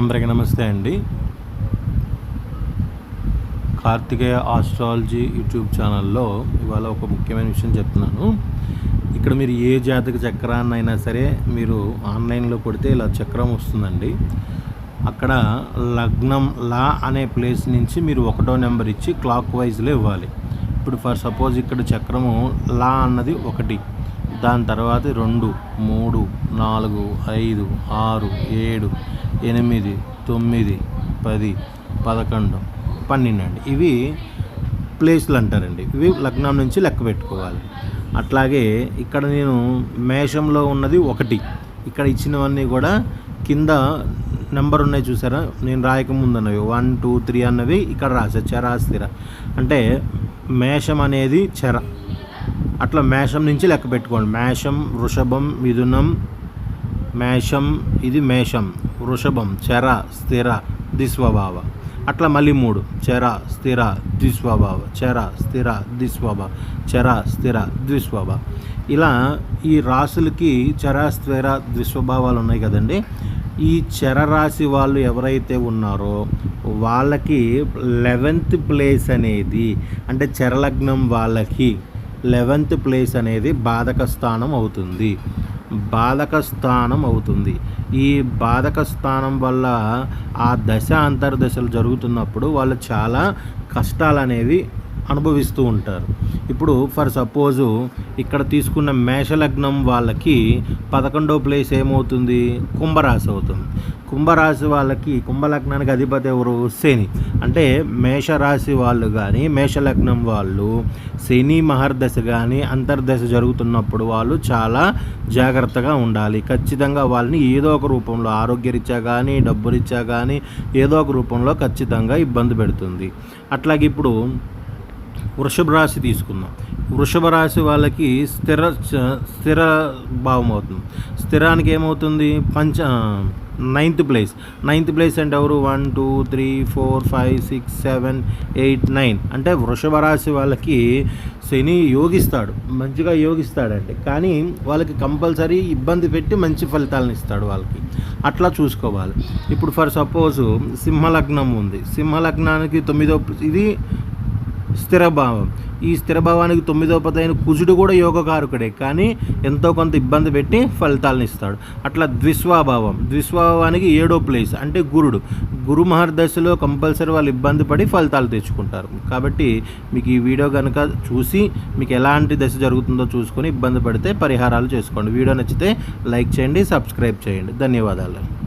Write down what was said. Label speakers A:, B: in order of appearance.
A: అందరికీ నమస్తే అండి. కార్తికేయ ఆస్ట్రాలజీ యూట్యూబ్ ఛానల్లో ఇవాళ ఒక ముఖ్యమైన విషయం చెప్తున్నాను. ఇక్కడ మీరు ఏ జాతక చక్రాన్ని అయినా సరే మీరు ఆన్లైన్లో కొడితే ఇలా చక్రం వస్తుందండి. అక్కడ లగ్నం లా అనే ప్లేస్ నుంచి మీరు ఒకటో నెంబర్ ఇచ్చి క్లాక్ వైజ్లో ఇవ్వాలి. ఇప్పుడు ఫర్ సపోజ్ ఇక్కడ చక్రము లా అన్నది ఒకటి దాని తర్వాత రెండు మూడు నాలుగు ఐదు ఆరు ఏడు ఎనిమిది తొమ్మిది పది పదకొండు పన్నెండు అండి ఇవి ప్లేస్లు అంటారండి. ఇవి లగ్నం నుంచి లెక్క పెట్టుకోవాలి. అట్లాగే ఇక్కడ నేను మేషంలో ఉన్నది ఒకటి. ఇక్కడ ఇచ్చినవన్నీ కూడా కింద నెంబర్ ఉన్నాయి చూసారా? నేను రాయకముందు అన్నవి వన్ టూ త్రీ అన్నవి ఇక్కడ రాసా చరాస్థిర స్థిర. అంటే మేషం అనేది చెర. అట్లా మేషం నుంచి లెక్క పెట్టుకోండి. మేషం వృషభం మిథునం మేషం ఇది మేషం. వృషభం చెర స్థిర దిస్వభావ అట్లా మళ్ళీ మూడు. చెర స్థిర ద్విస్వభావ. చెర స్థిర ద్విస్వభావ. చెర స్థిర ద్విస్వభావ. ఇలా ఈ రాశులకి చెర స్థిర ద్విస్వభావాలు ఉన్నాయి కదండి. ఈ చెర రాశి వాళ్ళు ఎవరైతే ఉన్నారో వాళ్ళకి లెవెంత్ ప్లేస్ అనేది అంటే చెరలగ్నం వాళ్ళకి లెవెంత్ ప్లేస్ అనేది బాధక స్థానం అవుతుంది. బాధక స్థానం అవుతుంది. ఈ బాధక స్థానం వల్ల ఆ దశ అంతర్దశలు జరుగుతున్నప్పుడు వాళ్ళు చాలా కష్టాలు అనేవి అనుభవిస్తూ ఉంటారు. ఇప్పుడు ఫర్ సపోజు ఇక్కడ తీసుకున్న మేషలగ్నం వాళ్ళకి పదకొండో ప్లేస్ ఏమవుతుంది? కుంభరాశి అవుతుంది. కుంభరాశి వాళ్ళకి కుంభలగ్నానికి అధిపతి ఎవరు? శని. అంటే మేషరాశి వాళ్ళు కానీ మేషలగ్నం వాళ్ళు శని మహర్దశ కానీ అంతర్దశ జరుగుతున్నప్పుడు వాళ్ళు చాలా జాగ్రత్తగా ఉండాలి. ఖచ్చితంగా వాళ్ళని ఏదో ఒక రూపంలో ఆరోగ్యరీత్యా కానీ డబ్బురీత్యా కానీ ఏదో ఒక రూపంలో ఖచ్చితంగా ఇబ్బంది పెడుతుంది. అట్లాగే ఇప్పుడు వృషభ రాశి తీసుకుందాం. వృషభ రాశి వాళ్ళకి స్థిర స్థిర భావం అవుతుంది. స్థిరానికి ఏమవుతుంది? పంచ నైన్త్ ప్లేస్. నైన్త్ ప్లేస్ అంటే ఎవరు? One two three four five six seven eight nine. అంటే వృషభ రాశి వాళ్ళకి శని యోగిస్తాడు. మంచిగా యోగిస్తాడండి. కానీ వాళ్ళకి కంపల్సరీ ఇబ్బంది పెట్టి మంచి ఫలితాలను ఇస్తాడు వాళ్ళకి. అట్లా చూసుకోవాలి. ఇప్పుడు ఫర్ సపోజ్ సింహలగ్నం ఉంది. సింహలగ్నానికి తొమ్మిదో ఇది స్థిరభావం. ఈ స్థిరభావానికి తొమ్మిదో పదైన కుజుడు కూడా యోగకారకుడే. కానీ ఎంతో కొంత ఇబ్బంది పెట్టి ఫలితాలను ఇస్తాడు. అట్లా ద్విస్వాభావం. ద్విస్వాభావానికి ఏడో ప్లేస్ అంటే గురుడు. గురు మహర్దశలో కంపల్సరీ వాళ్ళు ఇబ్బంది పడి ఫలితాలు తెచ్చుకుంటారు. కాబట్టి మీకు ఈ వీడియో కనుక చూసి మీకు ఎలాంటి దశ జరుగుతుందో చూసుకొని ఇబ్బంది పడితే పరిహారాలు చేసుకోండి. వీడియో నచ్చితే లైక్ చేయండి సబ్స్క్రైబ్ చేయండి. ధన్యవాదాలు.